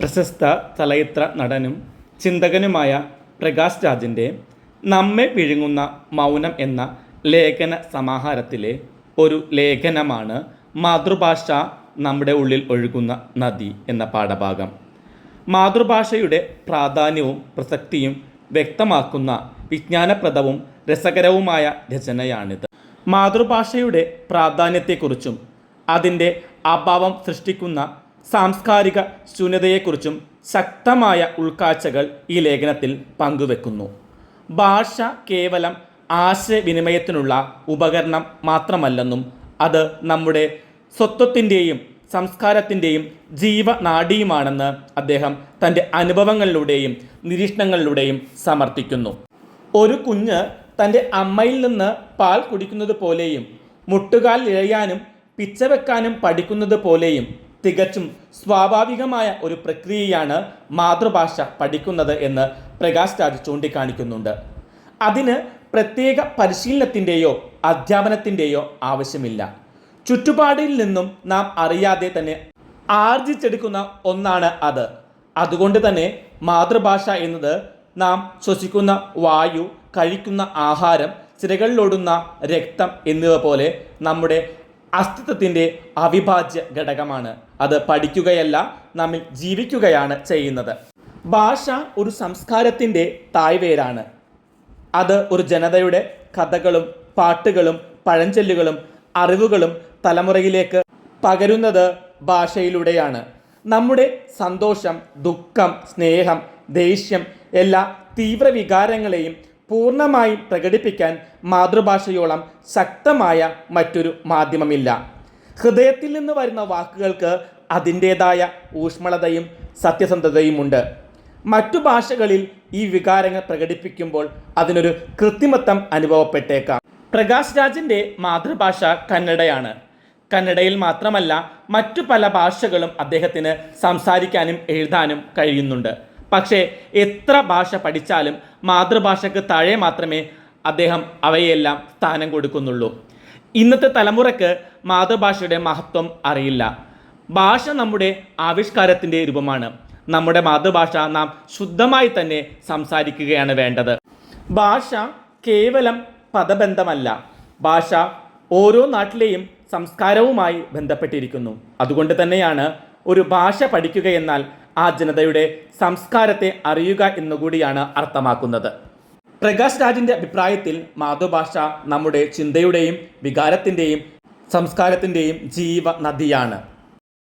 പ്രശസ്ത ചലച്ചിത്ര നടനും ചിന്തകനുമായ പ്രകാശ് രാജിന്റെ നമ്മെ വിഴുങ്ങുന്ന മൗനം എന്ന ലേഖന സമാഹാരത്തിലെ ഒരു ലേഖനമാണ് മാതൃഭാഷ നമ്മുടെ ഉള്ളിൽ ഒഴുകുന്ന നദി എന്ന പാഠഭാഗം. മാതൃഭാഷയുടെ പ്രാധാന്യവും പ്രസക്തിയും വ്യക്തമാക്കുന്ന വിജ്ഞാനപ്രദവും രസകരവുമായ രചനയാണിത്. മാതൃഭാഷയുടെ പ്രാധാന്യത്തെക്കുറിച്ചും അതിന്റെ അഭാവം സൃഷ്ടിക്കുന്ന സാംസ്കാരിക ശൂന്യതയെക്കുറിച്ചും ശക്തമായ ഉൾക്കാഴ്ചകൾ ഈ ലേഖനത്തിൽ പങ്കുവെക്കുന്നു. ഭാഷ കേവലം ആശയവിനിമയത്തിനുള്ള ഉപകരണം മാത്രമല്ലെന്നും അത് നമ്മുടെ സ്വത്വത്തിന്റെയും സംസ്കാരത്തിന്റെയും ജീവനാഡിയുമാണെന്ന് അദ്ദേഹം തന്റെ അനുഭവങ്ങളിലൂടെയും നിരീക്ഷണങ്ങളിലൂടെയും സമർത്ഥിക്കുന്നു. ഒരു കുഞ്ഞ് തന്റെ അമ്മയിൽ നിന്ന് പാൽ കുടിക്കുന്നത് പോലെയും മുട്ടുകാൽ ഇഴയാനും പിച്ചവെക്കാനും പഠിക്കുന്നത് പോലെയും തികച്ചും സ്വാഭാവികമായ ഒരു പ്രക്രിയയാണ് മാതൃഭാഷ പഠിക്കുന്നത് എന്ന് പ്രകാശ് രാജ് ചൂണ്ടിക്കാണിക്കുന്നുണ്ട്. അതിന് പ്രത്യേക പരിശീലനത്തിന്റെയോ അധ്യാപനത്തിന്റെയോ ആവശ്യമില്ല. ചുറ്റുപാടിൽ നിന്നും നാം അറിയാതെ തന്നെ ആർജിച്ചെടുക്കുന്ന ഒന്നാണ് അത്. അതുകൊണ്ട് തന്നെ മാതൃഭാഷ എന്നത് നാം ശ്വസിക്കുന്ന വായു കഴിക്കുന്ന ആഹാരം ചിരകളിലോടുന്ന രക്തം എന്നിവ പോലെ നമ്മുടെ അസ്തിത്വത്തിന്റെ അവിഭാജ്യ ഘടകമാണ്. അത് പഠിക്കുകയല്ല നമ്മിൽ ജീവിക്കുകയാണ് ചെയ്യുന്നത്. ഭാഷ ഒരു സംസ്കാരത്തിന്റെ തായ്വേരാണ്. അത് ഒരു ജനതയുടെ കഥകളും പാട്ടുകളും പഴഞ്ചൊല്ലുകളും അറിവുകളും തലമുറയിലേക്ക് പകരുന്നത് ഭാഷയിലൂടെയാണ്. നമ്മുടെ സന്തോഷം ദുഃഖം സ്നേഹം ദേഷ്യം എല്ലാ തീവ്ര വികാരങ്ങളെയും പൂർണമായും പ്രകടിപ്പിക്കാൻ മാതൃഭാഷയോളം ശക്തമായ മറ്റൊരു മാധ്യമമില്ല. ഹൃദയത്തിൽ നിന്ന് വരുന്ന വാക്കുകൾക്ക് അതിന്റേതായ ഊഷ്മളതയും സത്യസന്ധതയുമുണ്ട് മറ്റു ഭാഷകളിൽ ഈ വികാരങ്ങൾ പ്രകടിപ്പിക്കുമ്പോൾ അതിനൊരു കൃത്രിമത്വം അനുഭവപ്പെട്ടേക്കാം. പ്രകാശ് രാജിന്റെ മാതൃഭാഷ കന്നഡയാണ്. കന്നഡയിൽ മാത്രമല്ല മറ്റു പല ഭാഷകളും അദ്ദേഹത്തിന് സംസാരിക്കാനും എഴുതാനും കഴിയുന്നുണ്ട്. പക്ഷേ എത്ര ഭാഷ പഠിച്ചാലും മാതൃഭാഷയ്ക്ക് താഴെ മാത്രമേ അദ്ദേഹം അവയെല്ലാം സ്ഥാനം കൊടുക്കുന്നുള്ളൂ. ഇന്നത്തെ തലമുറയ്ക്ക് മാതൃഭാഷയുടെ മഹത്വം അറിയില്ല. ഭാഷ നമ്മുടെ ആവിഷ്കാരത്തിന്റെ രൂപമാണ്. നമ്മുടെ മാതൃഭാഷ നാം ശുദ്ധമായി തന്നെ സംസാരിക്കുകയാണ് വേണ്ടത്. ഭാഷ കേവലം പദബന്ധമല്ല. ഭാഷ ഓരോ നാട്ടിലെയും സംസ്കാരവുമായി ബന്ധപ്പെട്ടിരിക്കുന്നു. അതുകൊണ്ട് തന്നെയാണ് ഒരു ഭാഷ പഠിക്കുക എന്നാൽ ആ ജനതയുടെ സംസ്കാരത്തെ അറിയുക എന്നുകൂടിയാണ് അർത്ഥമാക്കുന്നത്. പ്രകാശ് രാജിന്റെ അഭിപ്രായത്തിൽ മാതൃഭാഷ നമ്മുടെ ചിന്തയുടെയും വികാരത്തിന്റെയും സംസ്കാരത്തിന്റെയും ജീവ നദിയാണ്.